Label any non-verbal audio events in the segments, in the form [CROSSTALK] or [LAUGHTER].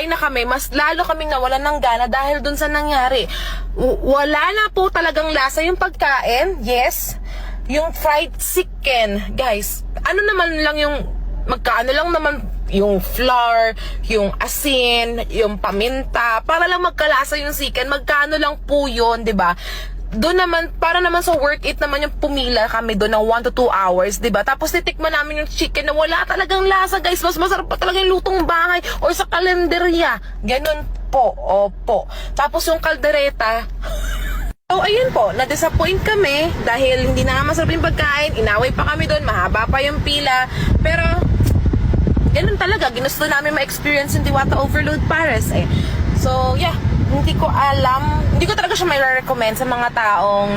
kakain na kami, mas lalo kaming nawalan ng gana dahil dun sa nangyari. W- wala na po talagang lasa yung pagkain, yes. Yung fried chicken, guys, ano naman lang yung, magkaano lang naman yung flour, yung asin, yung paminta, para lang magkalasa yung chicken, magkano lang po yun, 'di ba? Doon naman, para naman sa worth it naman yung pumila kami doon ng 1 to 2 hours, ba? Tapos titikman namin yung chicken na wala talagang lasa, guys. Mas masarap pa talaga yung lutong bahay or sa kalenderya. Ganun po, opo. Tapos yung kaldereta, [LAUGHS] So, ayun po, na-disappoint kami dahil hindi na masarap yung pagkain, inaway pa kami doon, mahaba pa yung pila, pero ganun talaga, ginusto namin ma-experience yung Diwata Overload Paris eh. So, yeah, hindi ko alam, hindi ko talaga siya may recommend sa mga taong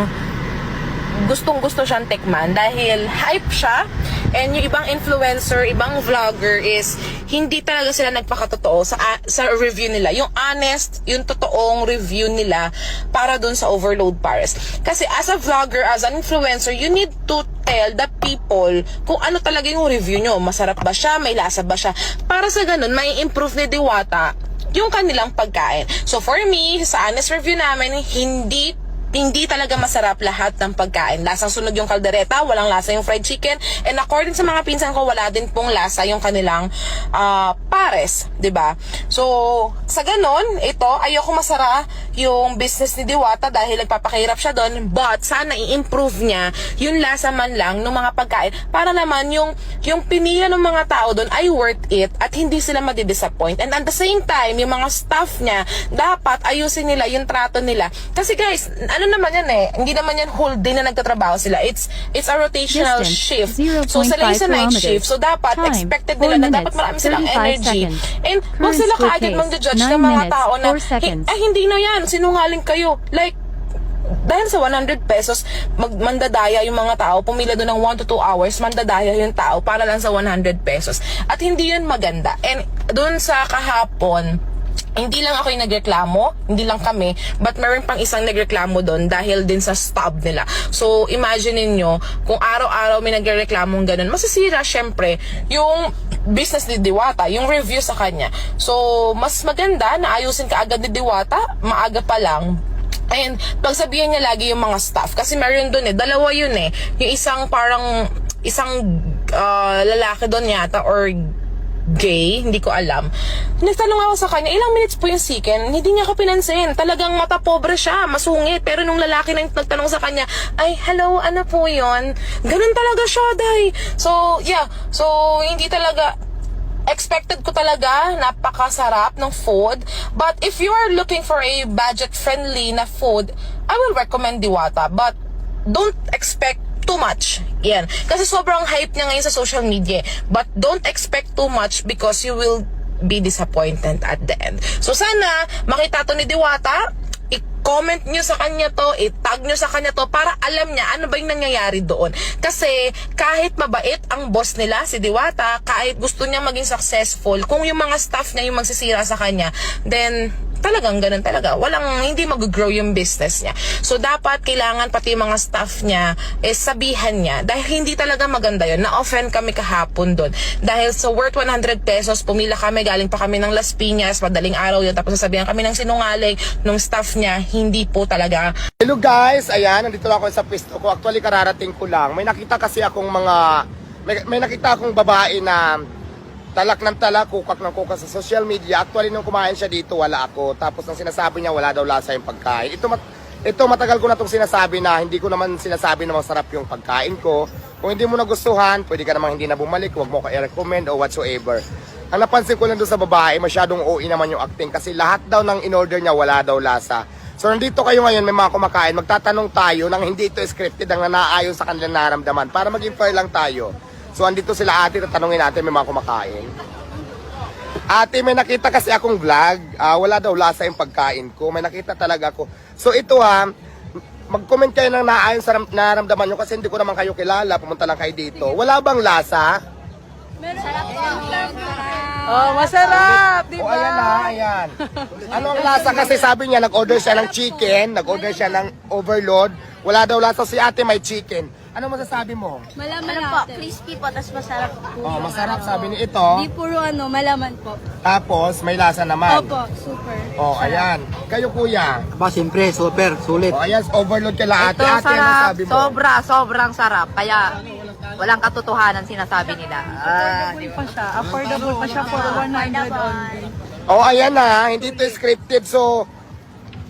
gustong gusto siyang tikman dahil hype siya and yung ibang influencer, ibang vlogger is hindi talaga sila nagpakatotoo sa sa review nila. Yung honest, yung totoong review nila para dun sa Overload Paris. Kasi as a vlogger, as an influencer, you need to tell the people kung ano talaga yung review nyo. Masarap ba siya? May lasa ba siya? Para sa ganun, may improve ni Diwata yung kanilang pagkain. So for me, sa honest review namin, hindi hindi talaga masarap lahat ng pagkain. Lasang sunog yung kaldereta, walang lasa yung fried chicken, and according sa mga pinsan ko, wala din pong lasa yung kanilang ah, pares, ba? So, sa ganon, ito, ayoko masara yung business ni Diwata dahil nagpapakahirap siya doon, but sana i-improve niya yung lasa man lang ng mga pagkain para naman yung yung pinila ng mga tao doon ay worth it at hindi sila madidisappoint. And at the same time, yung mga staff niya, dapat ayusin nila yung trato nila. Kasi guys, ano naman yan eh, hindi naman yan whole day na nagtatrabaho sila. It's it's a rotational Distance, shift. 0.5 So sila yung sa night shift. So dapat Time, expected 4 nila na dapat marami silang 35 energy. seconds. And wag sila kaagad mag-judge 9 ng mga minutes, tao na, 4 seconds. eh, hindi na yan, sinungaling kayo. Like, dahil sa 100 pesos, mag mandadaya yung mga tao, pumila doon ng 1 to 2 hours, mandadaya yung tao para lang sa 100 pesos. At hindi yun maganda. And doon sa kahapon, hindi lang ako yung nagreklamo, hindi lang kami, but meron pang isang nagreklamo doon dahil din sa stub nila. So, imagine niyo kung araw-araw may nagreklamo ganun, masisira syempre yung business ni Diwata, yung review sa kanya. So, mas maganda na ayusin ka agad ni Diwata, maaga pa lang, And pagsabihan niya lagi yung mga staff kasi meron doon eh, dalawa yun eh. Yung isang parang isang ah, lalaki doon yata or gay, hindi ko alam. Nagtanong ako sa kanya, ilang minutes po yung chicken? Hindi niya ako pinansin. Talagang mata pobre siya, masungit. Pero nung lalaki na yung nagtanong sa kanya, ay, hello, ano po yon Ganun talaga siya, day. So, yeah. So, hindi talaga, expected ko talaga napakasarap ng food. But if you are looking for a budget-friendly na food, I will recommend Diwata. But don't expect too much. Yan. Kasi sobrang hype niya ngayon sa social media. But don't expect too much because you will be disappointed at the end. So sana makita to ni Diwata, i-comment nyo sa kanya to, i-tag nyo sa kanya to para alam niya ano ba yung nangyayari doon. Kasi kahit mabait ang boss nila, si Diwata, kahit gusto niya maging successful, kung yung mga staff niya yung magsisira sa kanya, then talagang ganun talaga. Walang, hindi mag-grow yung business niya. So, dapat kailangan pati mga staff niya is sabihan niya. Dahil hindi talaga maganda yun. Na-offend kami kahapon doon. Dahil sa worth 100 pesos, pumila kami, galing pa kami ng Las Piñas, madaling araw yun. Tapos sasabihan kami ng sinungaling nung staff niya, hindi po talaga Hello guys, ayan, nandito ako sa pwesto ko. Actually, kararating ko lang. May nakita kasi akong mga, may, may nakita akong babae na talak ng talak, kukak ng kukak sa social media. Actually, nung kumain siya dito, wala ako. Tapos, ang sinasabi niya, wala daw lasa yung pagkain. Ito, mat, ito matagal ko na itong sinasabi na hindi ko naman sinasabi na masarap yung pagkain ko. Kung hindi mo nagustuhan, pwede ka namang hindi na bumalik, huwag mo ka i-recommend o whatsoever. Ang napansin ko lang doon sa babae, masyadong OE naman yung acting kasi lahat daw ng in-order niya wala daw lasa. So nandito kayo ngayon, may mga kumakain, magtatanong tayo nang hindi ito scripted, ang nanaayon sa kanilang naramdaman para maging fair lang tayo. So andito sila ate, tatanungin natin may mga kumakain. Ate, may nakita kasi akong vlog, ah, wala daw lasa yung pagkain ko, may nakita talaga ako. So ito ha, mag-comment kayo ng naayon sa ram- naramdaman nyo kasi hindi ko naman kayo kilala, pumunta lang kayo dito. Wala bang lasa? Oh, masarap, di O ayan na, ayan. Ano ang lasa kasi sabi niya, nag-order siya ng chicken, nag-order siya ng overload. Wala daw lasa si ate may chicken. Ano masasabi mo? Malaman Ano po, natin. crispy po, tapos masarap po. Oh, masarap sabi ni ito. Di puro ano, malaman po. Tapos may lasa naman. Opo, super. Oh, ayan. Kayo kuya. Aba, siyempre, super, sulit. Oh, ayan, overload kala ate. Ito, ate, ano sarap. sabi mo? Sobra, sobrang sarap. Kaya, walang katotohanan sinasabi nila. Ah, di ba? pa siya. Affordable pa siya for 100 only. Oh, ayan na. Hindi to scripted. So,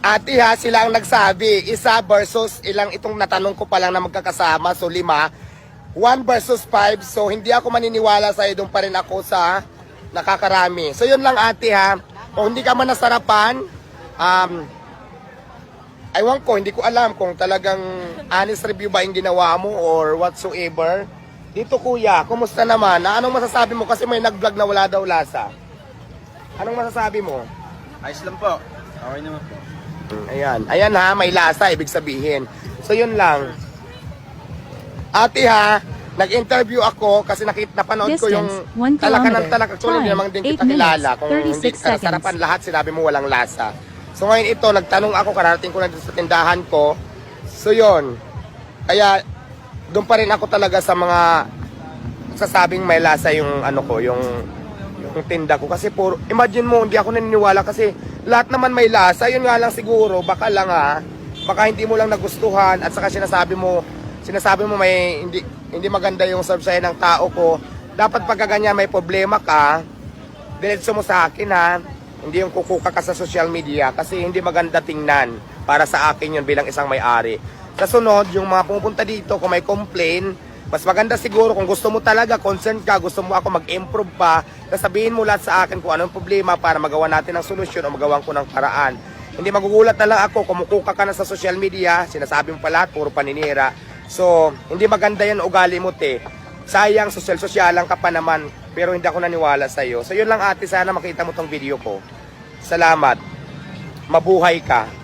ate ha, sila ang nagsabi. Isa versus ilang itong natanong ko pa lang na magkakasama. So, lima. One versus five. So, hindi ako maniniwala sa doon pa rin ako sa nakakarami. So, yun lang ate ha. Kung hindi ka man nasarapan, um, Aywan ko, hindi ko alam kung talagang honest review ba yung ginawa mo or whatsoever. Dito kuya, kumusta naman? Na anong masasabi mo? Kasi may nag-vlog na wala daw lasa. Anong masasabi mo? Ayos lang po. Okay naman po. Ayan. Ayan ha, may lasa, ibig sabihin. So yun lang. Ate ha, nag-interview ako kasi nakita napanood ko yung Distance, talaka ng talaka. Actually, hindi naman din kita kilala. Kung 36 hindi ka sarapan lahat, sinabi mo walang lasa. So ngayon ito, nagtanong ako, kararating ko na dito sa tindahan ko. So yun. Kaya, doon pa rin ako talaga sa mga sasabing may lasa yung ano ko, yung yung tinda ko. Kasi puro imagine mo hindi ako naniniwala kasi lahat naman may lasa. Yun nga lang siguro baka lang ha? Baka hindi mo lang nagustuhan at saka sinasabi mo sinasabi mo may hindi hindi maganda yung serve ng tao ko. Dapat pagka ganyan may problema ka diretso mo sa akin ha? Hindi yung kukuka ka sa social media kasi hindi maganda tingnan para sa akin yun bilang isang may-ari. Sa sunod yung mga pumupunta dito kung may complain mas maganda siguro kung gusto mo talaga, concerned ka, gusto mo ako mag-improve pa, sasabihin mo lahat sa akin kung anong problema para magawa natin ng solusyon o magawan ko ng paraan. Hindi magugulat na lang ako, kumukuka ka na sa social media, sinasabi mo pa lahat, puro paninira. So, hindi maganda yan ugali mo, te. Sayang, social-sosyalan ka pa naman, pero hindi ako naniwala sa'yo. So, yun lang ate, sana makita mo tong video ko. Salamat. Mabuhay ka.